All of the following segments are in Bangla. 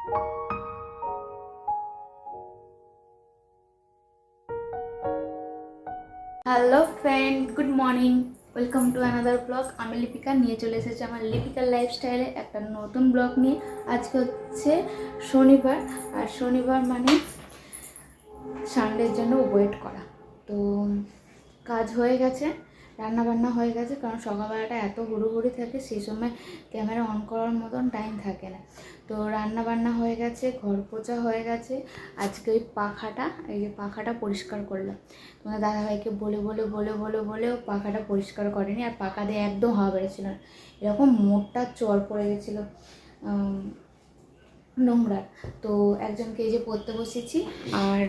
Hello friend good morning welcome to another blog আমি লিপিকা। নিয়ে চলে এসেছি আমার লিপিকার লাইফস্টাইলে একটা নতুন ব্লগ নিয়ে। আজকে হচ্ছে শনিবার। আর শনিবার মানে সানডের জন্য ওয়েট করা। তো কাজ হয়ে গেছে। রান্না বান্না হয়ে গেছে, কারণ সকালবেলাটা এত হুড়োহুড়ি থাকে, সেই সময় ক্যামেরা অন করার মতন টাইম থাকে না। তো রান্না বান্না হয়ে গেছে, ঘর পোছা হয়ে গেছে, আজকে ওই পাখাটা, এই যে পাখাটা পরিষ্কার করলাম। তোমার দাদাভাইকে বলে বলে বলে বলে বলেও পাখাটা পরিষ্কার করেনি, আর পাখা দিয়ে একদম হাওয়া বেড়েছিল না। এরকম মোটটা চর পড়ে গেছিল নোংরা তো একজনকে এই যে পড়তে বসেছি, আর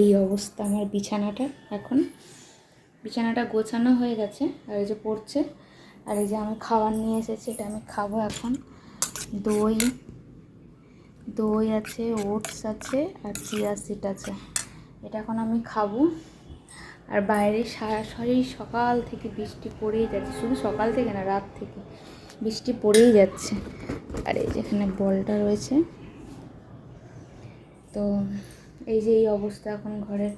এই অবস্থা আমার বিছানাটা এখন। বিছানাটা গোছানো হয়ে গেছে, আর এই যে পড়ছে, আর এই যে আমি খাবার নিয়ে এসেছি, এটা আমি খাব এখন। দই দই আছে, ওটস আছে, আর চিয়া সিট আছে। এটা এখন আমি খাব। আর বাইরে সরাসরি সকাল থেকে বৃষ্টি পড়েই যাচ্ছে, শুধু সকাল থেকে না, রাত থেকে বৃষ্টি পড়েই যাচ্ছে। আর এই যেখানে বলটা রয়েছে। তো এই যে এই অবস্থা এখন ঘরের।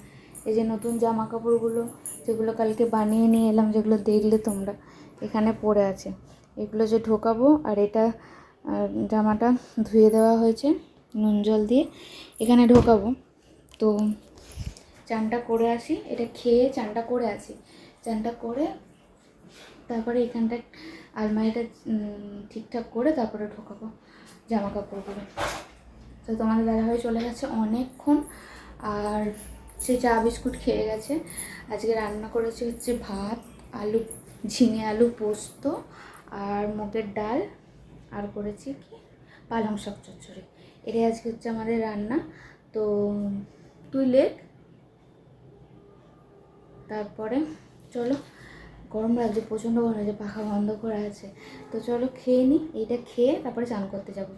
এই যে নতুন জামা কাপড়গুলো যেগুলো কালকে বানিয়ে নিয়ে এলাম, যেগুলো দেখলে তোমরা এখানে পড়ে আছে। এগুলো যে ঢোকাবো, আর এটা জামাটা ধুয়ে দেওয়া হয়েছে, নুন জল দিয়ে। এখানে ঢোকাবো। তো চানটা করে আসি। এটা খেয়ে চানটা করে আসি। চানটা করে তারপরে এখানটা আলমারিটা ঠিকঠাক করে তারপরে ঢোকাবো জামা কাপড়গুলো তো তোমাদের দাদাভাই চলে গেছে অনেকক্ষণ। আর সে চা বিস্কুট খেয়ে গেছে। আজকে রান্না করেছি হচ্ছে ভাত, আলু, ঝিঙে আলু পোস্ত আর মুগের ডাল আর করেছি কি? পালং শাক চচ্চড়ি। এটাই আজকে হচ্ছে আমাদের রান্না। তো তুই লেখ। তারপরে চলো, গরম লাগছে, প্রচণ্ড গরম লাগছে, পাখা বন্ধ করা আছে। তো চলো খেয়ে নিই এইটা খেয়ে তারপরে চান করতে যাব।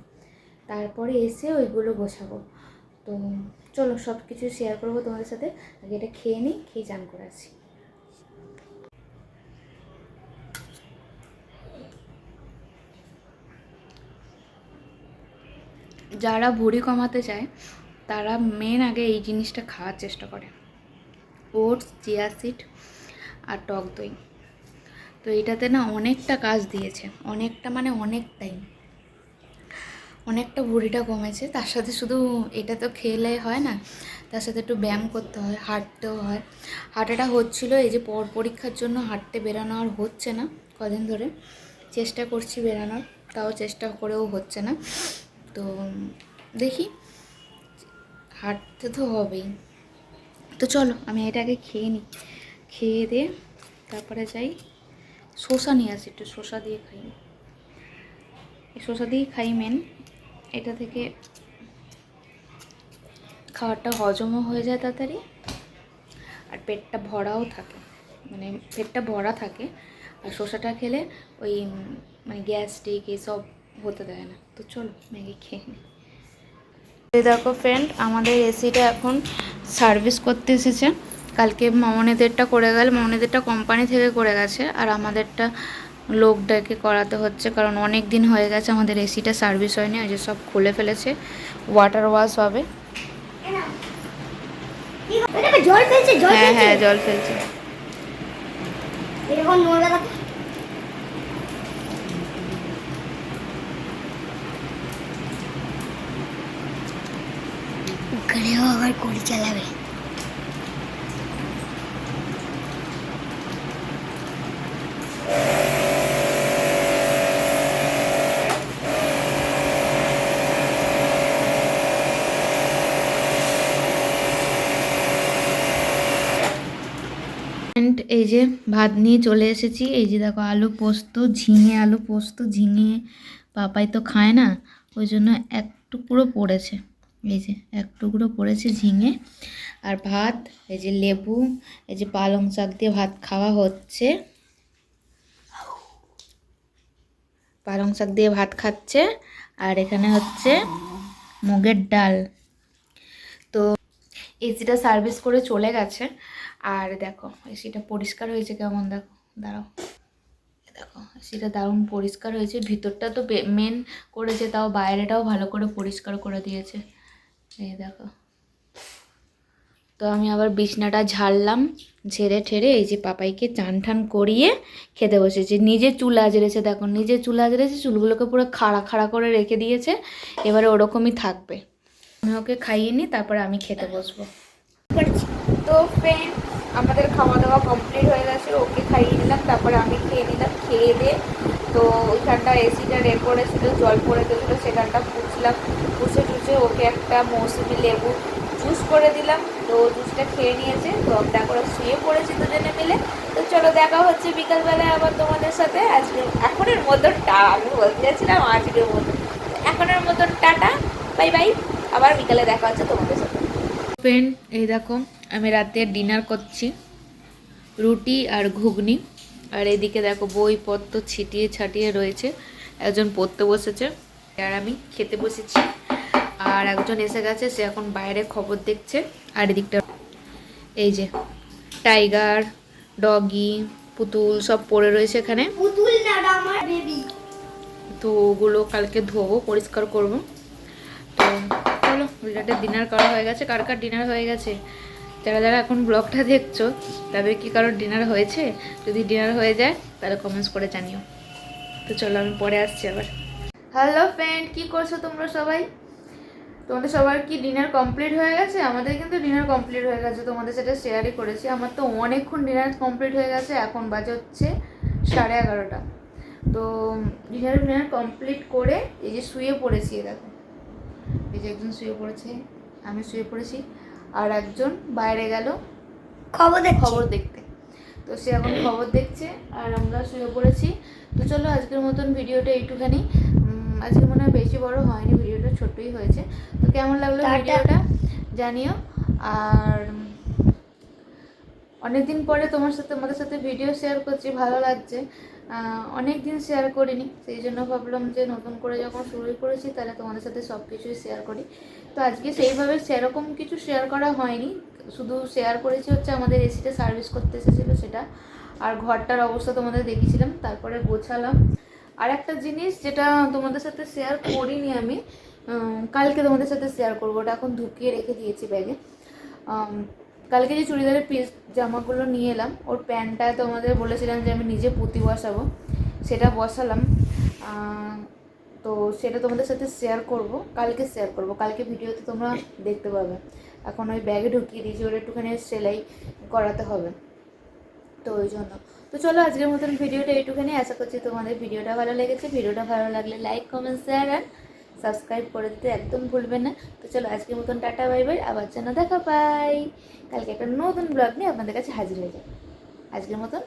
তারপরে এসে ওইগুলো গোছাবো। তো চলো সব কিছু শেয়ার করব তোমাদের সাথে। আগে এটা খেয়ে নিই, খেয়ে চান করে আসি। যারা ভুঁড়ি কমাতে চায়, তারা মেন আগে এই জিনিসটা খাওয়ার চেষ্টা করে। ওটস, চিয়া সিড আর টক দই। তো এটাতে না অনেকটা কাজ দিয়েছে। অনেকটা মানে অনেকটাই। অনেকটা ভুঁড়িটা কমেছে। তার সাথে শুধু এটা তো খেলে হয় না, তার সাথে একটু ব্যায়াম করতে হয়, হাঁটতেও হয়। হাঁটাটা হচ্ছিল, এই যে পর পরীক্ষার জন্য হাঁটতে বেরানো আর হচ্ছে না, কদিন ধরে। চেষ্টা করছি বেরানোর, তাও চেষ্টা করেও হচ্ছে না। তো দেখি, হাঁটতে তো হবেই। তো চলো, আমি এটাকে খেয়ে নিই। খেয়ে দিয়ে তারপরে যাই। শসা নিয়ে আসি, একটু শসা দিয়ে খাই। শসা দিয়েই খাই মেন এটা থেকে খাবারটা হজমও হয়ে যায় তাড়াতাড়ি, আর পেটটা ভরাও থাকে মানে পেটটা ভরা থাকে, আর শসাটা খেলে ওই মানে গ্যাস্ট্রিক এসব হতে দেয় না। তো চলো ম্যাগি খেয়ে এই দেখো ফ্রেন্ড আমাদের এসিটা এখন সার্ভিস করতে এসেছে। কালকে মামনিদেরটা করে গেল, মামনিদেরটা কোম্পানি থেকে করে গেছে, আর আমাদেরটা লোক ডেকে করাতে হচ্ছে কারণ অনেক দিন হয়ে গেছে আমাদের এসিটা সার্ভিস হয়নি আজ সব খুলে ফেলেছে। ওয়াটার ওয়াশ হবে। হ্যাঁ হ্যাঁ জল ফেলছে। আবার কড়ি চালাবে। And এই যে ভাত নিয়ে চলে এসেছি। এই যে দেখো আলু পোস্ত, ঝিঙে আলু পোস্ত, ঝিঙে পাপাই তো খায় না, ওই জন্য এক টুকরো পড়েছে। এই যে এক টুকরো পড়েছে ঝিঙে আর ভাত, এই যে লেবু, এই যে পালং শাক দিয়ে ভাত খাওয়া হচ্ছে। পালং শাক দিয়ে ভাত খাচ্ছে আর এখানে হচ্ছে মুগের ডাল। তো এসিটা সার্ভিস করে চলে গেছে। আর দেখো এসিটা পরিষ্কার হয়েছে কেমন দেখো? দাঁড়াও। দেখো সেটা দারুণ পরিষ্কার হয়েছে। ভিতরটা তো মেন করেছে, তাও বাইরেটাও ভালো করে পরিষ্কার করে দিয়েছে। এই দেখো। তো আমি আবার বিছনাটা ঝাড়লাম, ঝেড়ে ঠেড়ে এই যে পাপাইকে চান ঠান করিয়ে খেতে বসেছি। নিজে চুল আজরেছে দেখো, নিজে চুল আজরেছে চুলগুলোকে পুরো খাড়া খাড়া করে রেখে দিয়েছে। এবারে ওরকমই থাকবে। আমি ওকে খাইয়ে নিই, তারপরে আমি খেতে বসবো। তো ফ্রেন্ড আমাদের খাওয়া দাওয়া কমপ্লিট হয়ে গেছে, ওকে খাইয়ে নিলাম তারপরে আমি খেয়ে নিলাম, খেয়ে দিয়ে তো ওইখানটা এসিটা রে করেছিল, জল পড়ে গেছিল সেখানটা পুছলাম পুষে টুছে ওকে একটা মৌসুমি লেবু জুস করে দিলাম, তো জুসটা খেয়ে নিয়েছে, তো আমরা করে শুয়ে পড়েছি দুজনে মিলে, তো চলো দেখা হচ্ছে বিকালবেলায় আবার তোমাদের সাথে, আজকে এখনের মতন টা, আমি বলতে চাচ্ছিলাম আজকের মতন, এখনের মতন টাটা বাই বাই আবার বিকালে দেখা হচ্ছে তোমাদের সাথে। ফ্রেন্ড এই আমি রাতে ডিনার করছি রুটি আর ঘুগনি। আর এদিকে দেখো বইপত্র ছিটিয়ে ছাটিয়ে রয়েছে একজন পড়তে বসেছে আর আমি খেতে বসেছি। আর একজন এসে গেছে সে এখন বাইরে খবর দেখছে। আর এদিকটা এই যে টাইগার ডগি পুতুল সব পড়ে রয়েছে এখানে। তো ওগুলো কালকে ধোবো পরিষ্কার করব। তো চলো ডিনার করা হয়ে গেছে। কার কার ডিনার হয়ে গেছে? যারা যারা এখন ব্লগটা দেখছ, তাদের কি কারোর ডিনার হয়েছে? যদি ডিনার হয়ে যায়, তাহলে কমেন্টস করে জানিও। তো চলো আমি পরে আসছি আবার। হ্যালো ফ্রেন্ড কি করছ তোমরা সবাই? তোমাদের সবার কি ডিনার কমপ্লিট হয়ে গেছে? আমাদের কিন্তু ডিনার কমপ্লিট হয়ে গেছে। তোমাদের সেটা শেয়ারই করেছি। আমার তো অনেকক্ষণ ডিনার কমপ্লিট হয়ে গেছে। এখন বাজে হচ্ছে সাড়ে এগারোটা। তো ডিনার ডিনার কমপ্লিট করে এই যে শুয়ে পড়েছি, দেখো। এই যে একজন শুয়ে পড়েছে, আমি শুয়ে পড়েছি। আর একজন বাইরে গেল খবর খবর দেখতে। তো সে এখন খবর দেখছে আর আমরা শুয়ে পড়েছি। তো চলো আজকের মতন ভিডিওটা এইটুখানি। উম, আজকে মনে হয় বেশি বড় হয়নি ভিডিওটা ছোটই হয়েছে। তো কেমন লাগল ভিডিওটা? জানিও। আর অনেকদিন পরে তোমার সাথে আমাদের সাথে ভিডিও শেয়ার করছি ভালো লাগছে। অনেক দিন শেয়ার করিনি, সেই জন্য ভাবলাম যে নতুন করে যখন শুরু করেছি তাহলে তোমাদের সাথে সব কিছুই শেয়ার করি। তো আজকে সেইভাবে সেরকম কিছু শেয়ার করা হয়নি, শুধু শেয়ার করেছি হচ্ছে আমাদের এসিটা সার্ভিস করতে এসেছিল সেটা, আর ঘরটার অবস্থা তোমাদের দেখিয়েছিলাম, তারপরে গোছালাম। আর একটা জিনিস যেটা তোমাদের সাথে শেয়ার করিনি আমি কালকে তোমাদের সাথে শেয়ার করব, ওটা এখন ঢুকিয়ে রেখে দিয়েছি ব্যাগে কালকে যে চুড়িদারের পিস জামাগুলো নিয়ে এলাম, ওর প্যান্টটা তোমাদের বলেছিলাম যে আমি নিজে পুঁতি বসাবো, সেটা বসালাম। তো সেটা তোমাদের সাথে শেয়ার করব, কালকে শেয়ার করব, কালকে ভিডিওতে তোমরা দেখতে পাবে। এখন ওই ব্যাগে ঢুকিয়ে দিয়েছি, ওর একটুখানি সেলাই করাতে হবে। তো ওই জন্য। তো চলো আজকের মতন ভিডিওটা এইটুখানি, আশা করছি তোমাদের ভিডিওটা ভালো লেগেছে। ভিডিওটা ভালো লাগলে লাইক কমেন্ট শেয়ার আর সাবস্ক্রাইব করে দিতে একদম ভুলবে না। তো চলো আজকের মতন টাটা, বাই বাই। আবার যেন দেখা পাই কালকে একটা নতুন ব্লগ নিয়ে আপনাদের কাছে হাজির হয়ে যাবে। আজকের মতন